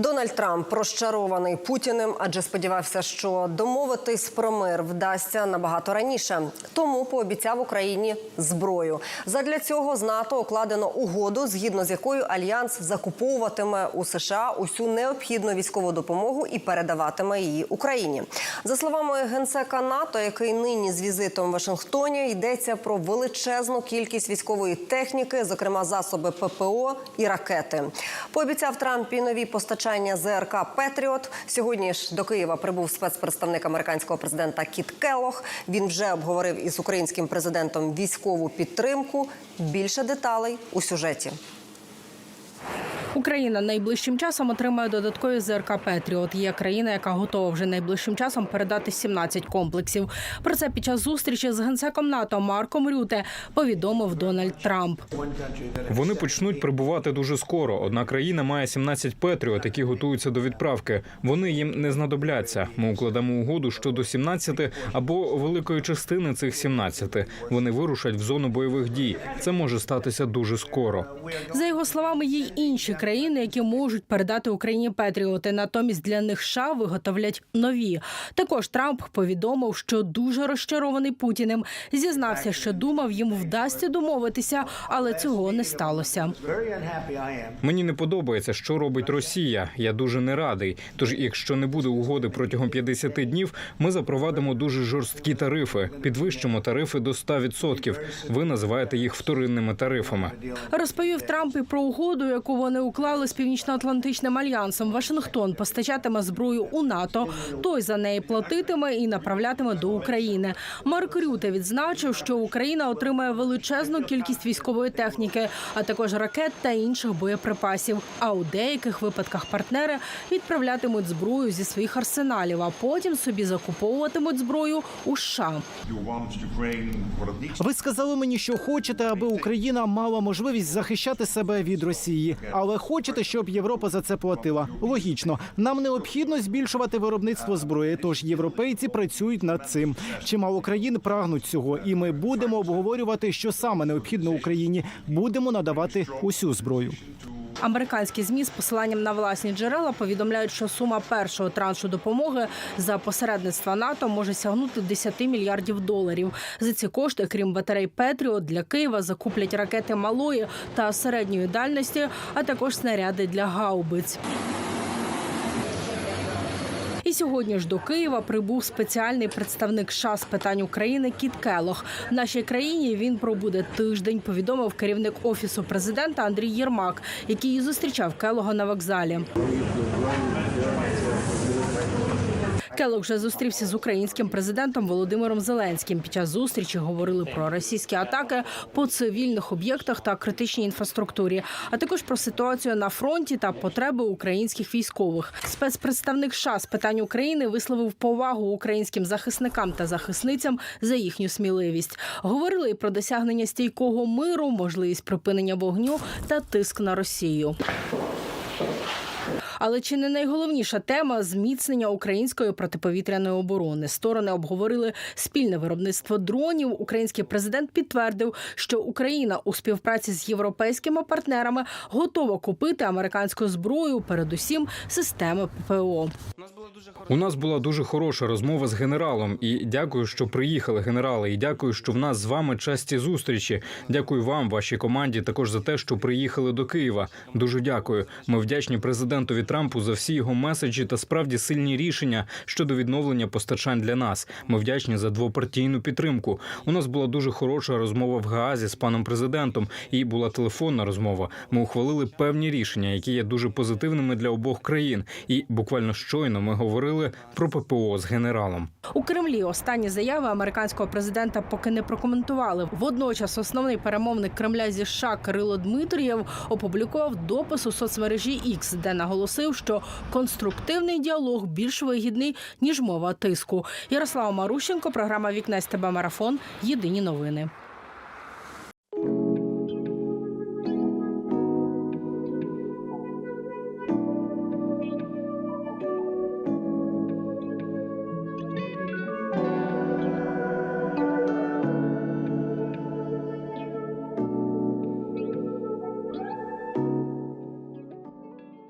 Дональд Трамп розчарований Путіним, адже сподівався, що домовитись про мир вдасться набагато раніше. Тому пообіцяв Україні зброю. Задля цього з НАТО укладено угоду, згідно з якою альянс закуповуватиме у США усю необхідну військову допомогу і передаватиме її Україні. За словами генсека НАТО, який нині з візитом в Вашингтоні йдеться про величезну кількість військової техніки, зокрема засоби ППО і ракети. Пообіцяв Трамп і нові постачання ЗРК Петріот. Сьогодні ж до Києва прибув спецпредставник американського президента Кіт Келох. Він вже обговорив із українським президентом військову підтримку. Більше деталей у сюжеті. Україна найближчим часом отримає додаткові ЗРК Петріот. Є країна, яка готова вже найближчим часом передати 17 комплексів. Про це під час зустрічі з генсеком НАТО Марком Рюте повідомив Дональд Трамп. Вони почнуть прибувати дуже скоро. Одна країна має 17 петріот, які готуються до відправки. Вони їм не знадобляться. Ми укладемо угоду щодо 17 або великої частини цих 17. Вони вирушать в зону бойових дій. Це може статися дуже скоро. За його словами, є й інші країни, які можуть передати Україні Петріоти. Натомість для них США виготовлять нові. Також Трамп повідомив, що дуже розчарований Путіним. Зізнався, що думав, йому вдасться домовитися, але цього не сталося. Мені не подобається, що робить Росія. Я дуже не радий. Тож, якщо не буде угоди протягом 50 днів, ми запровадимо дуже жорсткі тарифи. Підвищимо тарифи до 100%. Ви називаєте їх вторинними тарифами. Розповів Трамп і про угоду, яку вони уклали з північно-атлантичним альянсом. Вашингтон постачатиме зброю у НАТО. Той за неї платитиме і направлятиме до України. Марк Рюте відзначив, що Україна отримає величезну кількість військової техніки, а також ракет та інших боєприпасів. А у деяких випадках партнери відправлятимуть зброю зі своїх арсеналів, а потім собі закуповуватимуть зброю у США. Ви сказали мені, що хочете, аби Україна мала можливість захищати себе від Росії, але хочете, щоб Європа за це платила. Логічно, нам необхідно збільшувати виробництво зброї. Тож європейці працюють над цим. Чимало країн прагнуть цього, і ми будемо обговорювати, що саме необхідно Україні. Будемо надавати усю зброю. Американські змі з посиланням на власні джерела повідомляють, що сума першого траншу допомоги за посередництва НАТО може сягнути 10 мільярдів доларів. За ці кошти, крім батарей Петріот, для Києва закуплять ракети малої та середньої дальності, а також снаряди для гаубиць. І сьогодні ж до Києва прибув спеціальний представник США з питань України Кіт Келох. В нашій країні він пробуде тиждень. Повідомив керівник офісу президента Андрій Єрмак, який зустрічав Келога на вокзалі. Келог вже зустрівся з українським президентом Володимиром Зеленським. Під час зустрічі говорили про російські атаки по цивільних об'єктах та критичній інфраструктурі, а також про ситуацію на фронті та потреби українських військових. Спецпредставник США з питань України висловив повагу українським захисникам та захисницям за їхню сміливість. Говорили і про досягнення стійкого миру, можливість припинення вогню та тиск на Росію. Але чи не найголовніша тема зміцнення української протиповітряної оборони? Сторони обговорили спільне виробництво дронів. Український президент підтвердив, що Україна у співпраці з європейськими партнерами готова купити американську зброю, передусім системи ППО. У нас була дуже хороша розмова з генералом. І дякую, що приїхали, генерали. І дякую, що в нас з вами часті зустрічі. Дякую вам, вашій команді, також за те, що приїхали до Києва. Дуже дякую. Ми вдячні президентові Трампу за всі його меседжі та справді сильні рішення щодо відновлення постачань для нас. Ми вдячні за двопартійну підтримку. У нас була дуже хороша розмова в Гаазі з паном президентом. І була телефонна розмова. Ми ухвалили певні рішення, які є дуже позитивними для обох країн. І буквально щойно ми говорили про ППО з генералом. У Кремлі останні заяви американського президента поки не прокоментували. Водночас основний перемовник Кремля зі США Кирило Дмитрієв опублікував допис у соцмережі X, де наголосив, що конструктивний діалог більш вигідний ніж мова тиску. Ярослава Марущенко, програма Вікна СТБ Марафон. Єдині новини.